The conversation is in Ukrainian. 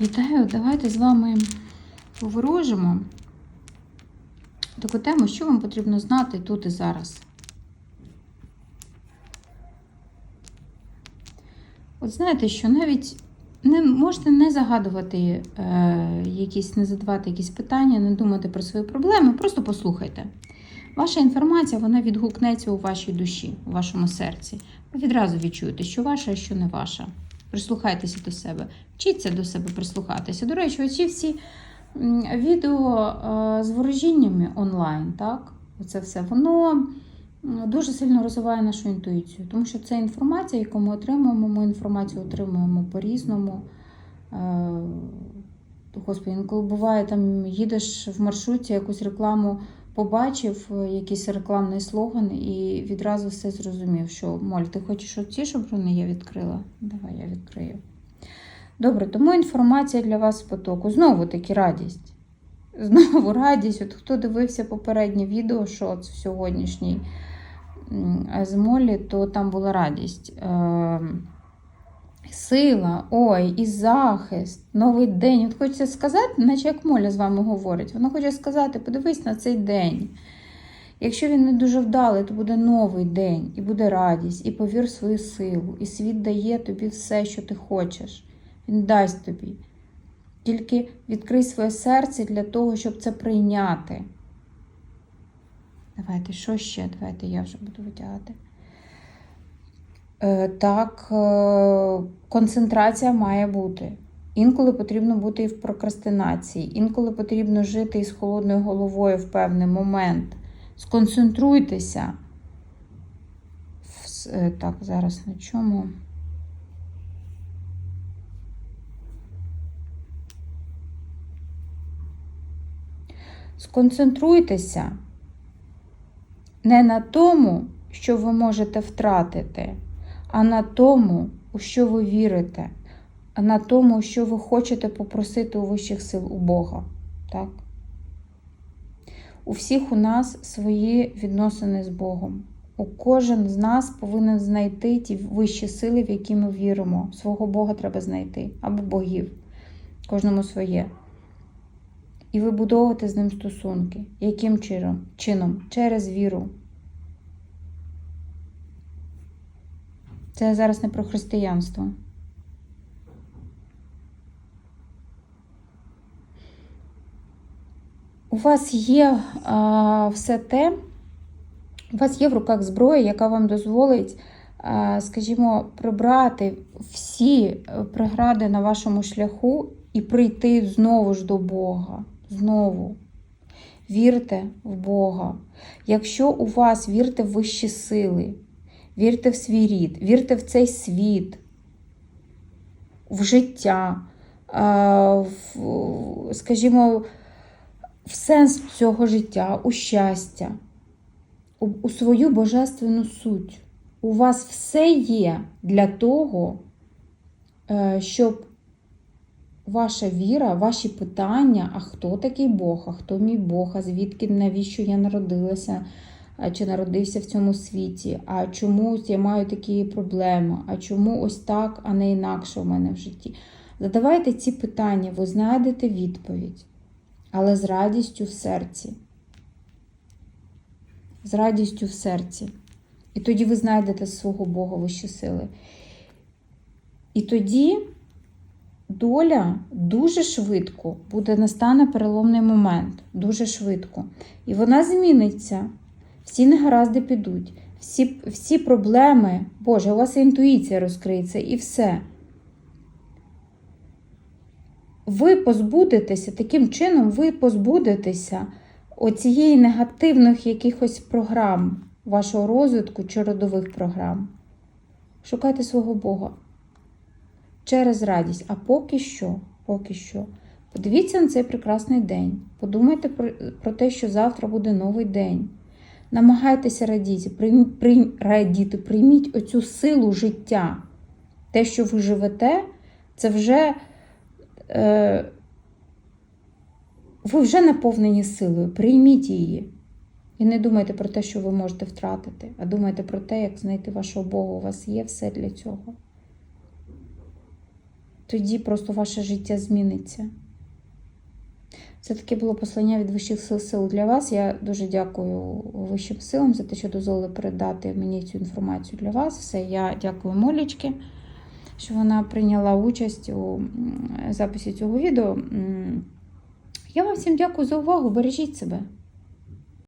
Вітаю! Давайте з вами поворожимо таку тему, що вам потрібно знати тут і зараз. От знаєте, що навіть не можете не загадувати е, якісь, не задавати якісь питання, не думати про свої проблеми, просто послухайте. Ваша інформація вона відгукнеться у вашій душі, у вашому серці. Ви відразу відчуєте, що ваша, а що не ваша. Прислухайтеся до себе, вчіться до себе прислухатися. До речі, оці всі відео е, з ворожіннями онлайн, так? Оце все, воно дуже сильно розвиває нашу інтуїцію, тому що це інформація, яку ми отримуємо, ми інформацію отримуємо по-різному. Е, Господи, інколи буває, там їдеш в маршруті, якусь рекламу побачив, е, якийсь рекламний слоган і відразу все зрозумів, що Моль, ти хочеш оці шаброни я відкрила? Давай я відкрию. Добре, тому інформація для вас в потоку. Знову таки радість. Знову радість. От хто дивився попереднє відео, що в сьогоднішній з Молі, то там була радість. Сила, ой, і захист, новий день. От хочеться сказати, наче як Моля з вами говорить. Вона хоче сказати, подивись на цей день. Якщо він не дуже вдалий, то буде новий день, і буде радість, і повір свою силу. І світ дає тобі все, що ти хочеш. Він дасть тобі. Тільки відкрий своє серце для того, щоб це прийняти. Давайте, що ще? Давайте я вже буду витягати. Е, Так, е, концентрація має бути. Інколи потрібно бути і в прокрастинації, інколи потрібно жити із холодною головою в певний момент. Сконцентруйтеся. Е, Так, зараз на чому? Сконцентруйтеся не на тому, що ви можете втратити, а на тому, у що ви вірите, а на тому, що ви хочете попросити у вищих сил у Бога. Так? У всіх у нас свої відносини з Богом. У кожен з нас повинен знайти ті вищі сили, в які ми віримо. Свого Бога треба знайти або богів. Кожному своє. І вибудовувати з ним стосунки. Яким чином? Через віру. Це зараз не про християнство. У вас є а, все те, у вас є в руках зброя, яка вам дозволить, а, скажімо, прибрати всі е, прегради на вашому шляху і прийти знову ж до Бога. Знову. Вірте в Бога. Якщо у вас вірте в вищі сили, вірте в свій рід, вірте в цей світ, в життя, в, скажімо, в сенс цього життя, у щастя, у, у свою божественну суть. У вас все є для того, е, щоб ваша віра, ваші питання, а хто такий Бог, а хто мій Бог, а звідки, навіщо я народилася, чи народився в цьому світі, а чому я маю такі проблеми, а чому ось так, а не інакше в мене в житті. Задавайте ці питання, ви знайдете відповідь, але з радістю в серці. З радістю в серці. І тоді ви знайдете свого Бога вищі сили. І тоді доля дуже швидко буде настане переломний момент, дуже швидко. І вона зміниться. Всі негаразди підуть, всі, всі проблеми, Боже, у вас інтуїція розкриється і все. Ви позбудетеся, таким чином ви позбудетеся оцієї негативних якихось програм вашого розвитку чи родових програм. Шукайте свого Бога через радість. А поки що, поки що, подивіться на цей прекрасний день. Подумайте про, те, що завтра буде новий день. Намагайтеся радіти, прийм, прийм, радіти, прийміть оцю силу життя. Те, що ви живете, це вже е, ви вже наповнені силою. Прийміть її. І не думайте про те, що ви можете втратити, а думайте про те, як знайти вашого Бога. У вас є все для цього. тоді просто ваше життя зміниться. Це таке було послання від вищих сил сил для вас. Я дуже дякую вищим силам за те, що дозволили передати мені цю інформацію для вас. Все, я дякую Молічки, що вона прийняла участь у записі цього відео. Я вам всім дякую за увагу. Бережіть себе.